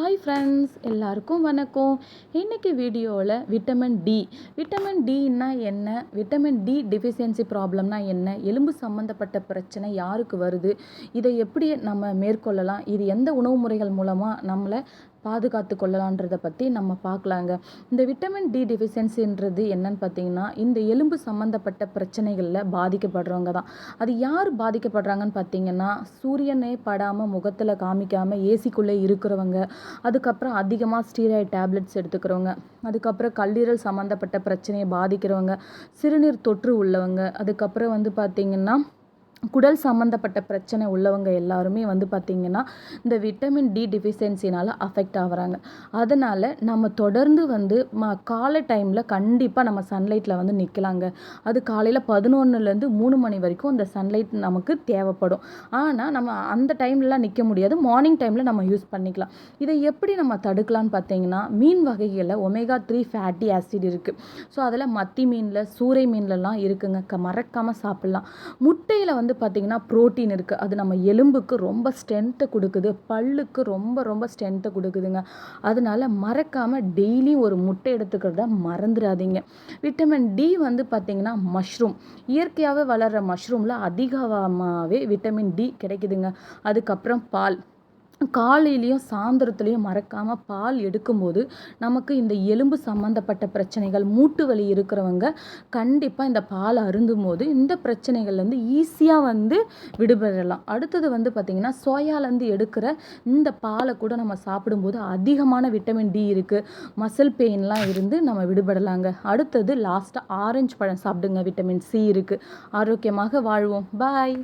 Hi friends எல்லாருக்கும் வணக்கம். இன்றைக்கி வீடியோவில் விட்டமின் டி விட்டமின் டின்னா என்ன? விட்டமின் டி டிஃபிஷியன்சி ப்ராப்ளம்னா என்ன? எலும்பு சம்மந்தப்பட்ட பிரச்சனை யாருக்கு வருது? இதை எப்படி நம்ம மேற்கொள்ளலாம்? இது எந்த உணவு முறைகள் மூலமாக நம்மளை பாதுகாத்து கொள்ளலான்றதை பற்றி நம்ம பார்க்கலாங்க. இந்த விட்டமின் டி டெஃபிஷியன்சின்றது என்னன்னு பார்த்தீங்கன்னா இந்த எலும்பு சம்மந்தப்பட்ட பிரச்சனைகளில் பாதிக்கப்படுறவங்க தான். அது யார் பாதிக்கப்படுறாங்கன்னு பார்த்தீங்கன்னா சூரியனே படாமல் முகத்தில் காமிக்காமல் ஏசிக்குள்ளே இருக்கிறவங்க அதுக்கப்புறம் அதிகமாக ஸ்டீராய்ட் டேப்லெட்ஸ் எடுத்துக்கிறவங்க அதுக்கப்புறம் கல்லீரல் சம்மந்தப்பட்ட பிரச்சனையை பாதிக்கிறவங்க சிறுநீர் தொற்று உள்ளவங்க அதுக்கப்புறம் வந்து பார்த்திங்கன்னா குடல் சம்மந்தப்பட்ட பிரச்சனை உள்ளவங்க எல்லாருமே வந்து பார்த்திங்கன்னா இந்த விட்டமின் டி டிஃபிஷியன்சினால் அஃபெக்ட் ஆகுறாங்க. அதனால் நம்ம தொடர்ந்து வந்து ம காலை டைமில் கண்டிப்பாக நம்ம சன்லைட்டில் வந்து நிற்கலாங்க அது காலையில் பதினொன்றுலேருந்து மூணு மணி வரைக்கும் அந்த சன்லைட் நமக்கு தேவைப்படும். ஆனால் நம்ம அந்த டைம்லலாம் நிற்க முடியாது. மார்னிங் டைமில் நம்ம யூஸ் பண்ணிக்கலாம். இதை எப்படி நம்ம தடுக்கலாம்னு பார்த்தீங்கன்னா மீன் வகைகளில் ஒமேகா த்ரீ ஃபேட்டி ஆசிட் இருக்குது ஸோ அதில் மத்தி மீனில் சூறை மீன்லலாம் இருக்குங்க. க மறக்காமல் சாப்பிட்லாம். முட்டையில் வந்து வந்து பார்த்திங்கன்னா ப்ரோட்டீன் இருக்குது அது நம்ம எலும்புக்கு ரொம்ப ஸ்ட்ரென்த்தை கொடுக்குது. பல்லுக்கு ரொம்ப ரொம்ப ஸ்ட்ரென்த்தை கொடுக்குதுங்க. அதனால் மறக்காமல் டெய்லியும் ஒரு முட்டை எடுத்துக்கிறத மறந்துடாதீங்க விட்டமின் டி வந்து பார்த்திங்கன்னா மஷ்ரூம் இயற்கையாகவே வளர்கிற மஷ்ரூமில் அதிகமாகவே விட்டமின் டி கிடைக்குதுங்க. அதுக்கப்புறம் பால். காலையிலையும் சாயந்தரத்துலையும் மறக்காமல் பால் எடுக்கும்போது நமக்கு இந்த எலும்பு சம்மந்தப்பட்ட பிரச்சனைகள் மூட்டு வலி இருக்கிறவங்க கண்டிப்பாக இந்த பால் அருந்தும் போது இந்த பிரச்சனைகள்லேருந்து ஈஸியாக வந்து விடுபடலாம். அடுத்தது வந்து பார்த்திங்கன்னா சோயாலேருந்து எடுக்கிற இந்த பாலை கூட நம்ம சாப்பிடும்போது அதிகமான விட்டமின் டி இருக்குது மசில் பெயின்லாம் இருந்து நம்ம விடுபடலாங்க. அடுத்தது லாஸ்ட்டாக ஆரஞ்சு பழம் சாப்பிடுங்க. விட்டமின் சி இருக்குது ஆரோக்கியமாக வாழ்வோம். பாய்